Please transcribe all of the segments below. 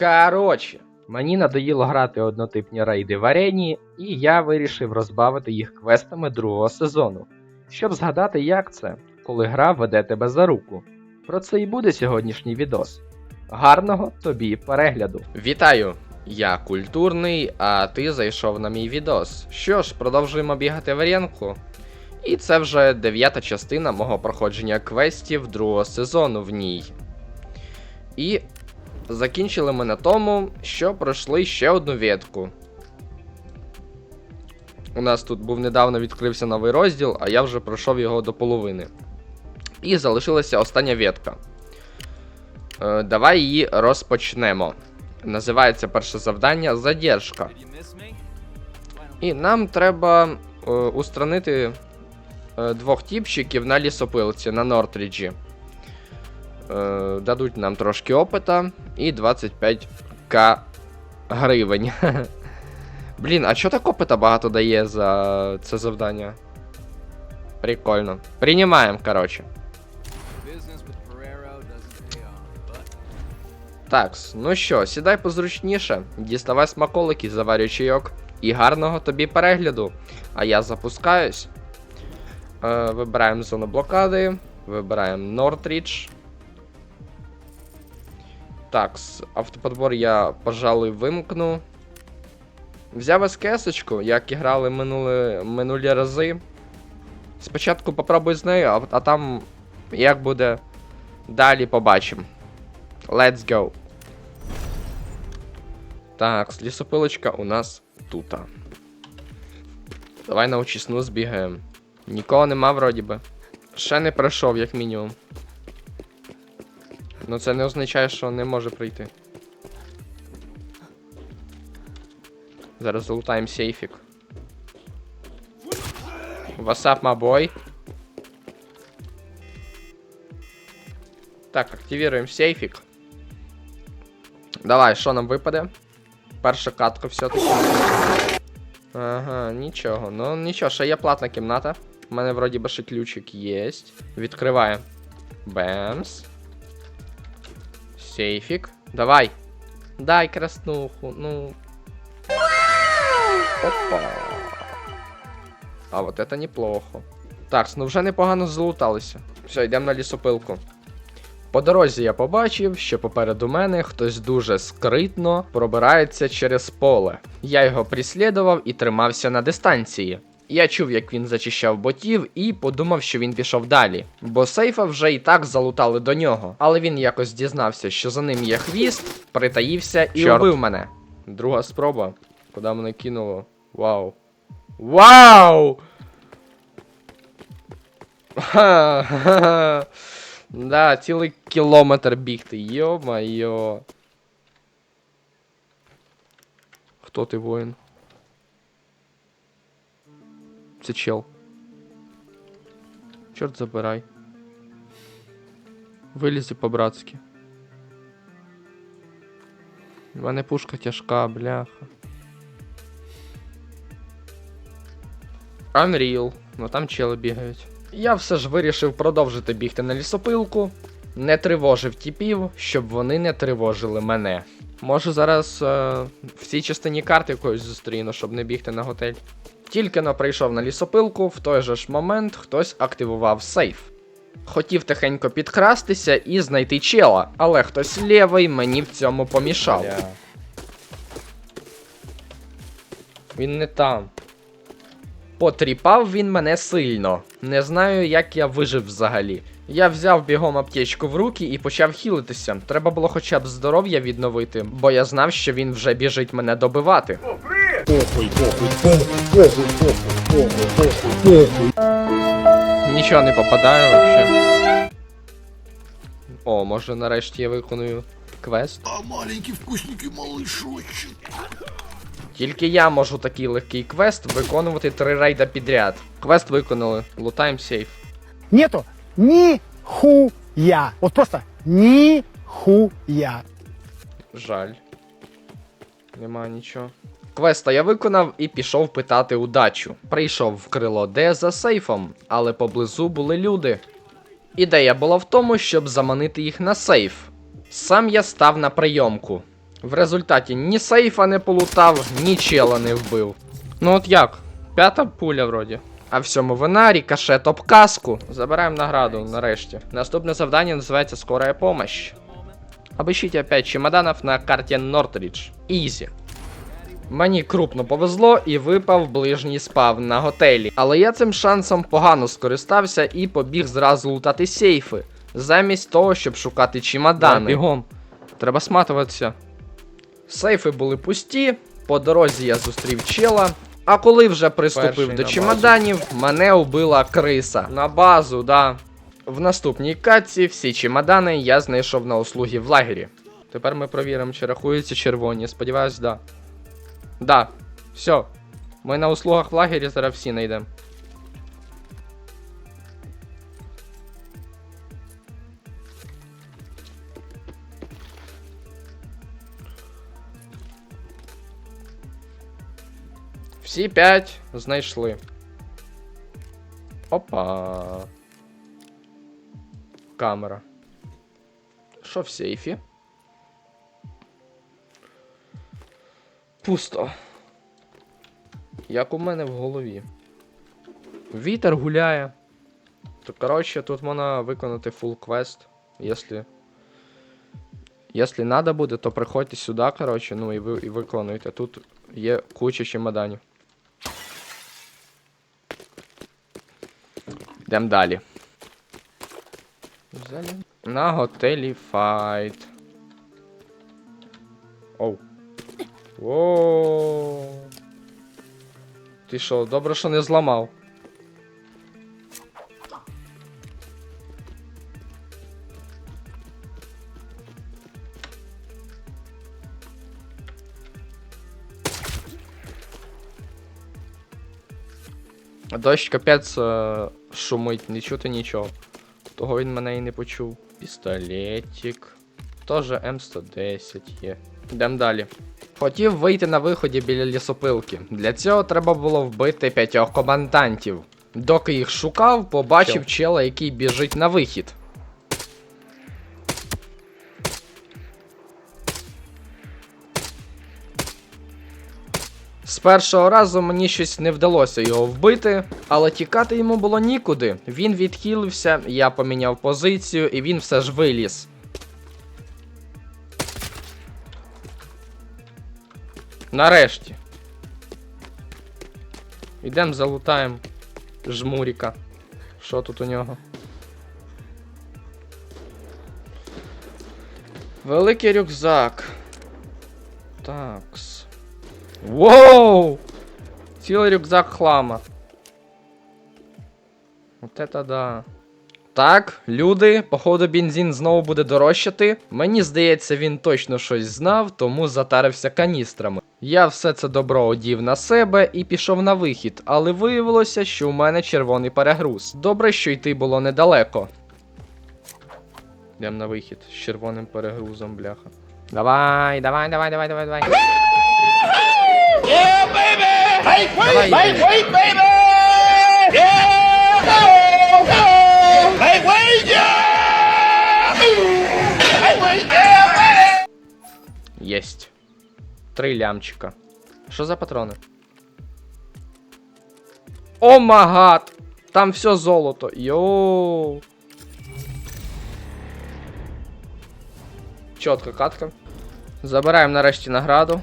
Коротше, мені надоїло грати однотипні рейди в арені, і я вирішив розбавити їх квестами другого сезону, щоб згадати, як це, коли гра веде тебе за руку. Про це і буде сьогоднішній відос. Гарного тобі перегляду. Вітаю! Я культурний, а ти зайшов на мій відос. Що ж, продовжуємо бігати в аренку. І це вже дев'ята частина мого проходження квестів другого сезону в ній. І закінчили ми на тому, що пройшли ще одну ветку. У нас тут був недавно відкрився новий розділ, а я вже пройшов його до половини. І залишилася остання ветка. Е, давай її розпочнемо. Називається перше завдання Задержка. І нам треба е, устранити е, двох тіпчиків на лісопилці на Нортріджі. Е, дадуть нам трошки опита і 25к гривень. Блін, а чого так опита багато дає за це завдання? Прикольно. Приймаємо, коротше. Business with Pereiro doesn't pay off, but Так, ну що, сідай позручніше, діставай смаколики, заварюй чайок і гарного тобі перегляду. А я запускаюсь. Е, вибираємо зону блокади, вибираємо Нортрідж. Так, автоподбор я, пожалуй, вимкну. Взяв СКС, як і грали минули, минулі рази. Спочатку попробуй з нею, а, а там як буде далі побачимо. Let's go. Так, лісопилочка у нас тут. Давай на очисну збігаємо. Нікого нема вроді би. Ще не пройшов, як мінімум. Ну це не означає, що не може прийти. Зараз залутаємо сейфік. My boy? Так, активируємо сейфік. Давай, що нам випаде? Перша катка все-таки. Ага, нічого. Ну нічого, ще є платна кімната. У мене вроді би ще ключик є. Відкриваємо. Бемс. Сейфік. Давай. Дай краснуху, ну. Опа. А вот это неплохо. Так, ну вже непогано залуталися. Все, йдемо на лісопилку. По дорозі я побачив, що попереду мене хтось дуже скритно пробирається через поле. Я його прислідував і тримався на дистанції. Я чув, як він зачищав ботів, і подумав, що він пішов далі, бо сейфа вже і так залутали до нього. Але він якось дізнався, що за ним є хвіст, притаївся і Чорт. убив мене. Друга спроба. Куди мене кинуло? Вау. Вау! Ха-ха-ха. Да, цілий кілометр бігти, йо-майо. Хто ти воїн? Це чел. Чорт забирай. Вилізі по-братськи. У мене пушка тяжка, бляха. Unreal, ну там чели бігають. Я все ж вирішив продовжити бігти на лісопилку, не тривожив тіпів, щоб вони не тривожили мене. Може зараз е, в цій частині карти якоюсь зустріну, щоб не бігти на готель. Тільки но прийшов на лісопилку, в той же ж момент хтось активував сейф. Хотів тихенько підкрастися і знайти чела, але хтось лівий мені в цьому помішав. Він не там. Потріпав він мене сильно. Не знаю, як я вижив взагалі. Я взяв бігом аптечку в руки і почав хілитися. Треба було хоча б здоров'я відновити, бо я знав, що він вже біжить мене добивати. Нічого не попадаю вообще. О, може нарешті я виконую квест. А маленький вкусненький малышочек. Тільки я можу такий легкий квест виконувати три рейда підряд. Квест виконали, лутаємо сейф. нету ни хуя. Вот просто ни хуя. Жаль. Нема нічого. Квеста я виконав і пішов питати удачу. Прийшов в крило Д за сейфом, але поблизу були люди. Ідея була в тому, щоб заманити їх на сейф. Сам я став на прийомку. В результаті ні сейфа не полутав, ні чела не вбив. Ну от як? П'ята пуля вроді. А всьому вина, рікошет об каску. Забираємо награду нарешті. Наступне завдання називається Скорая помощь. Обыщите 5 чемоданов на карті Нортридж. Ізі. Мені крупно повезло і випав ближній спав на готелі. Але я цим шансом погано скористався і побіг зразу лутати сейфи, замість того, щоб шукати чемодани. бігом. Треба сматуватися. Сейфи були пусті, по дорозі я зустрів чела. А коли вже приступив Перший до чемоданів, мене убила криса. На базу, да. В наступній катці всі чемодани я знайшов на услуги в лагері. Тепер ми провіримо, чи рахуються червоні. Сподіваюсь, да. Да. Все. Ми на услугах в лагері зараз всі знайдемо. Всі п'ять знайшли. Опа. Камера. Що в сейфі? Пусто. Як у мене в голові. Вітер гуляє. То, коротше, тут можна виконати фул квест. Якщо. Якщо надо буде, то приходьте сюди, коротше, ну і ви і виконуйте. Тут є куча чемоданів. Йдемо далі. На готелі файт. Оу. Воу. Ти що, добре, що не зламав. Дощ капець е, шумить, не чути нічого. Того він мене і не почув. Пістолетик. Тоже М110 є. Йдемо далі. Хотів вийти на виході біля лісопилки. Для цього треба було вбити п'ятьох командантів. Доки їх шукав, побачив чела, який біжить на вихід. З першого разу мені щось не вдалося його вбити, але тікати йому було нікуди. Він відхилився, я поміняв позицію, і він все ж виліз. Нарешті. Ідемо залутаємо жмуріка. Що тут у нього? Великий рюкзак. Такс. Воу! Цілий рюкзак хлама. Вот это да. Так, люди, походу бензин знову буде дорожчати. Мені здається, він точно щось знав, тому затарився каністрами. Я все це добро одів на себе і пішов на вихід, але виявилося, що у мене червоний перегруз. Добре, що йти було недалеко. Йдемо на вихід з червоним перегрузом, бляха. Давай, давай, давай, давай, давай, давай. Давай, Ігор. Єсть. Три лямчика. Що за патрони? О магад! Там все золото. Йоу. Чотка катка. Забираємо нарешті награду.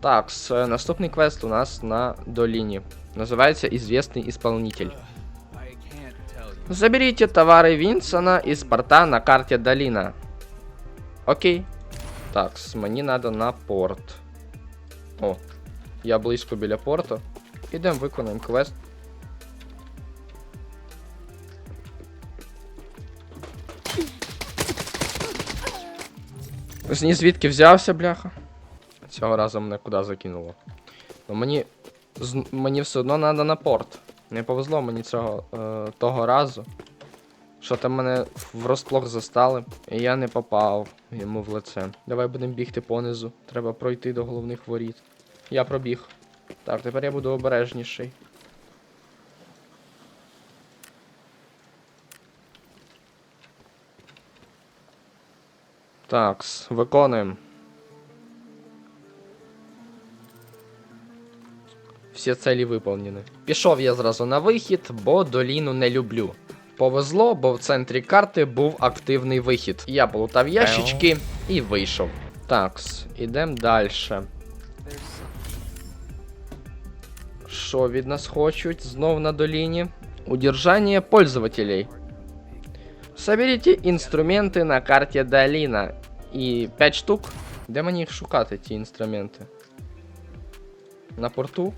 Так, с, наступний квест у нас на долині. Називається Ізвісний Ісполнитель. Заберите товары Винсона из порта на карте Долина. Окей. Так, мені надо на порт. О, я близько біля порту. Ідемо виконаємо квест. З звідки взявся, бляха? Цього разу мене куди закинуло. Ну мені. Мені все одно треба на порт. Не повезло мені цього е, того разу. Що там мене врозплох застали, і я не попав йому в лице. Давай будемо бігти понизу. Треба пройти до головних воріт. Я пробіг. Так, тепер я буду обережніший. Так, виконуємо. Всі цілі виповнені. Пішов я зразу на вихід, бо доліну не люблю. Повезло, бо в центрі карти був активний вихід. Я полутав ящички і вийшов. Такс, ідемо далі. Що від нас хочуть знов на доліні? Удержание пользователей. Соберите інструменти на карті доліна. І 5 штук. Де мені їх шукати, ті інструменти? На порту?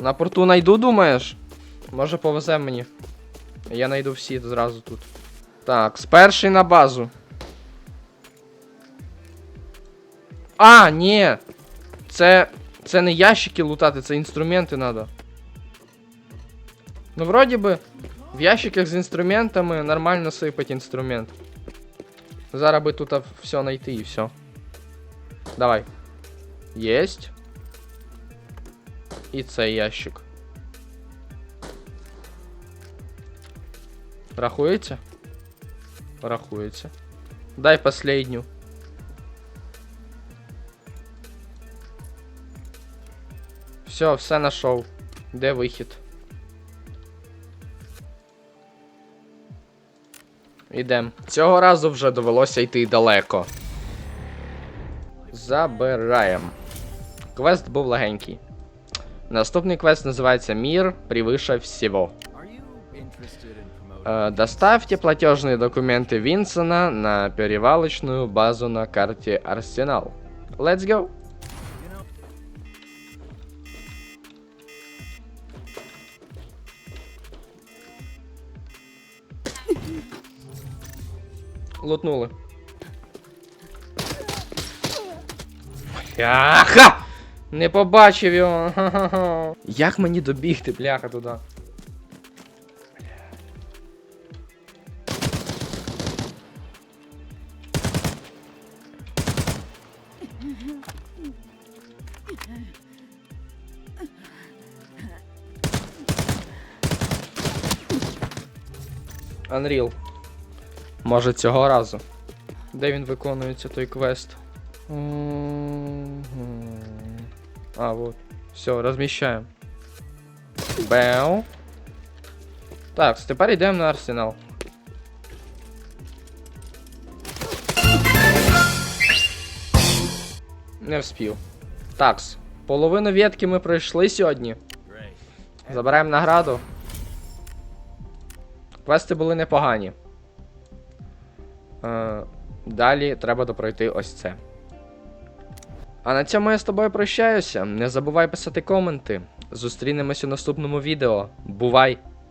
На порту найду, думаєш? Може повезе мені. Я найду всі зразу тут. Так, з перший на базу. А, ні! Це. Це не ящики лутати, це інструменти треба. Ну, вроді би, в ящиках з інструментами нормально сипать інструмент. Зараз би тут все знайти і все. Давай. Єсть. І цей ящик. Рахується? Рахується. Дай последню. Все, все знайшов. Де вихід? Ідем. Цього разу вже довелося йти далеко. Забираємо. Квест був легенький. Наступний квест називається Мир превыше всего. Доставьте платежные документы Винсона на перевалочную базу на карте Арсенал. Let's go! Лутнули. Бляха! Не побачив його. Ха-ха-ха. Як мені добігти, бляха, туди? Unreal. Може цього разу. Де він виконується той квест? Мгм. А, вот. Все, розміщаємо. Беу. Так, тепер йдемо на арсенал. Не вспів. Такс. Половину ветки ми пройшли сьогодні. Забираємо награду. Квести були непогані. Е, далі треба допройти ось це. А на цьому я з тобою прощаюся. Не забувай писати коменти. Зустрінемось у наступному відео. Бувай!